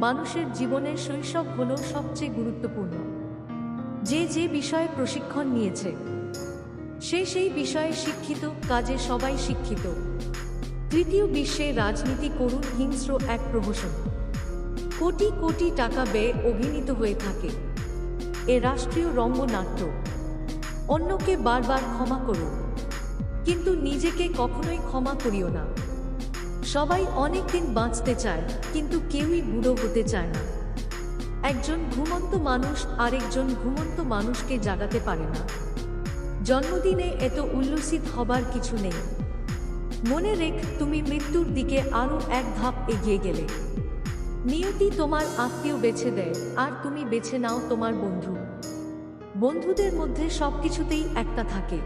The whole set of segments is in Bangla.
মানুষের জীবনের শৈশব হল সবচেয়ে গুরুত্বপূর্ণ। যে যে বিষয়ে প্রশিক্ষণ নিয়েছে, সে সেই বিষয়ে শিক্ষিত, কাজে সবাই শিক্ষিত। তৃতীয় বিশ্বে রাজনীতি করুন হিংস্র এক প্রহসন। কোটি কোটি টাকা ব্যয়ে অভিনীত হয়ে থাকে। এ রাষ্ট্রীয় রঙ্গনাট্য অন্যকে বারবার ক্ষমা করুন। কিন্তু নিজেকে কখনোই ক্ষমা করিও না। সবাই অনেক দিন বাঁচতে চায়, কিন্তু কেউই বুড়ো হতে চায় না। একজন ঘুমন্ত মানুষ আরেকজন ঘুমন্ত মানুষকে জাগাতে পারে না। জন্মদিনে এত উল্লসিত হবার কিছু নেই। মনে রেখ, তুমি মৃত্যুর দিকে আরও এক ধাপ এগিয়ে গেলে। নিয়তি তোমার আত্মীয় বেছে দেয়, আর তুমি বেছে নাও তোমার বন্ধু। বন্ধুদের মধ্যে সবকিছুতেই একটা থাকে।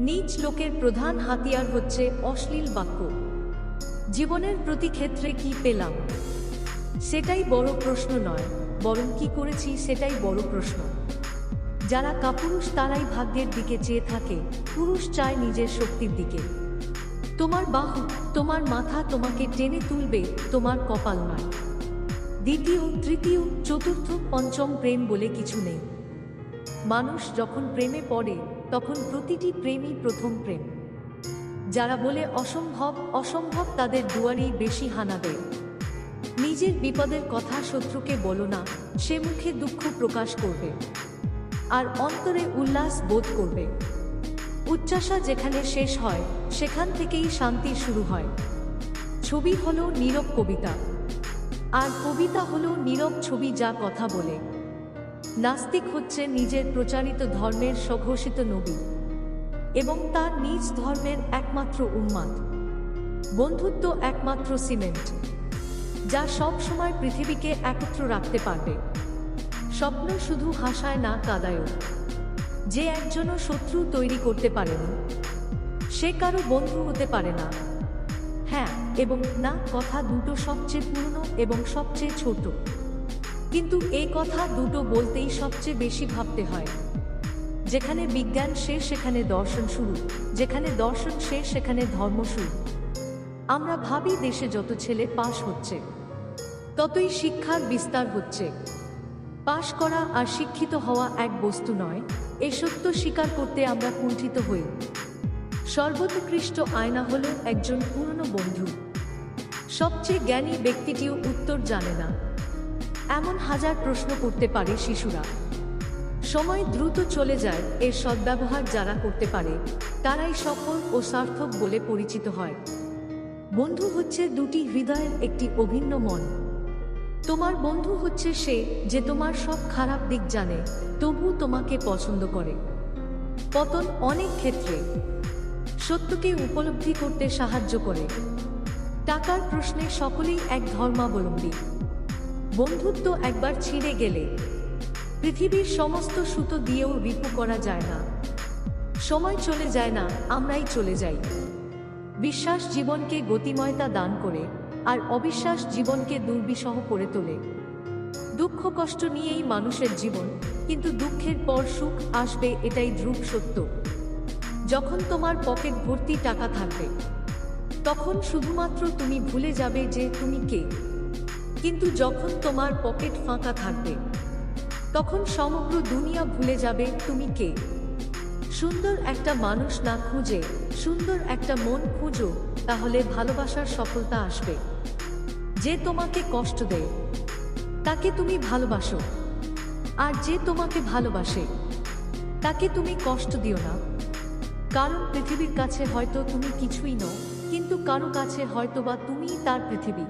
নিজ লোকের প্রধান হাতিয়ার হচ্ছে অশ্লীল বাক্য। জীবনের প্রতি ক্ষেত্রে কি পেলাম? সেটাই বড় প্রশ্ন নয়। বরং কি করেছি সেটাই বড় প্রশ্ন। যারা কাপুরুষ, তারাই ভাগ্যের দিকে চেয়ে থাকে। পুরুষ চায় নিজের শক্তির দিকে। তোমার বাহু, তোমার মাথা তোমাকে টেনে তুলবে, তোমার কপাল নয়। দ্বিতীয়, তৃতীয়, চতুর্থ, পঞ্চম প্রেম বলে কিছু নেই। মানুষ যখন প্রেমে পড়ে, তখন প্রতিটি প্রেমই প্রথম প্রেম। যারা বলে অসম্ভব অসম্ভব তাদের দুয়ারেই বেশি হানা দেয়। নিজের বিপদের কথা শত্রুকে বলো না, সে মুখে দুঃখ প্রকাশ করবে। আর অন্তরে উল্লাস বোধ করবে। উচ্চাসা যেখানে শেষ হয়, সেখান থেকেই শান্তি শুরু হয়। ছবি হলো নীরব কবিতা। আর কবিতা হলো নীরব ছবি যা কথা বলে। নাস্তিক হচ্ছে নিজের প্রচারিত ধর্মের স্বঘোষিত নবী। এবং তার নিজ ধর্মের একমাত্র উন্মাদ বন্ধুত্ব একমাত্র সিমেন্ট, যা সব সময় পৃথিবীকে একত্র রাখতে পারবে। স্বপ্ন শুধু হাসায় না কাদায়ও। যে একজনও শত্রু তৈরি করতে পারেনি সে কারও বন্ধু হতে পারে না। হ্যাঁ এবং না, কথা দুটো সবচেয়ে পুরনো এবং সবচেয়ে ছোট। কিন্তু এই কথা দুটো বলতেই সবচেয়ে বেশি ভাবতে হয়। যেখানে বিজ্ঞান শেষ, সেখানে দর্শন শুরু। যেখানে দর্শন শেষ, সেখানে ধর্ম শুরু। আমরা ভাবি দেশে যত ছেলে পাশ হচ্ছে, ততই শিক্ষার বিস্তার হচ্ছে। পাশ করা আর শিক্ষিত হওয়া এক বস্তু নয়, এ সত্য স্বীকার করতে আমরা কুণ্ঠিত হই। সর্বোৎকৃষ্ট আয়না হল একজন পুরনো বন্ধু। সবচেয়ে জ্ঞানী ব্যক্তিটিও উত্তর জানে না। এমন হাজার প্রশ্ন করতে পারে শিশুরা। সময় দ্রুত চলে যায়, এর সদ্ব্যবহার যারা করতে পারে, তারাই সফল ও সার্থক বলে পরিচিত হয়। বন্ধু হচ্ছে দুটি হৃদয়ের একটি অভিন্ন মন। তোমার বন্ধু হচ্ছে সে যে তোমার সব খারাপ দিক জানে, তবু তোমাকে পছন্দ করে। পতন অনেক ক্ষেত্রে সত্যকে উপলব্ধি করতে সাহায্য করে। টাকার প্রশ্নে সকলেই এক ধর্মাবলম্বী। বন্ধুত্ব একবার ছিঁড়ে গেলে পৃথিবীর সমস্ত সুতো দিয়েও রিপু করা যায় না। সময় চলে যায় না, আমরাই চলে যাই। বিশ্বাস জীবনকে গতিময়তা দান করে, আর অবিশ্বাস জীবনকে দুর্বিষহ করে তোলে। দুঃখ কষ্ট নিয়েই মানুষের জীবন, কিন্তু দুঃখের পর সুখ আসবে এটাই ধ্রুব সত্য। যখন তোমার পকেট ভর্তি টাকা থাকবে, তখন শুধুমাত্র তুমি ভুলে যাবে যে তুমি কে। কিন্তু যখন তোমার পকেট ফাঁকা থাকবে তখন সমগ্র দুনিয়া ভুলে যাবে তুমি কে। সুন্দর একটা মানুষ না খুঁজে, সুন্দর একটা মন খুঁজো, তাহলে ভালোবাসার সফলতা আসবে। যে তোমাকে কষ্ট দেয়, তাকে তুমি ভালোবাসো। আর যে তোমাকে ভালোবাসে, তাকে তুমি কষ্ট দিও না। কারণ পৃথিবীর কাছে হয়তো তুমি কিছুই নও, কিন্তু কারও কাছে হয়তোবা তুমিই তার পৃথিবী।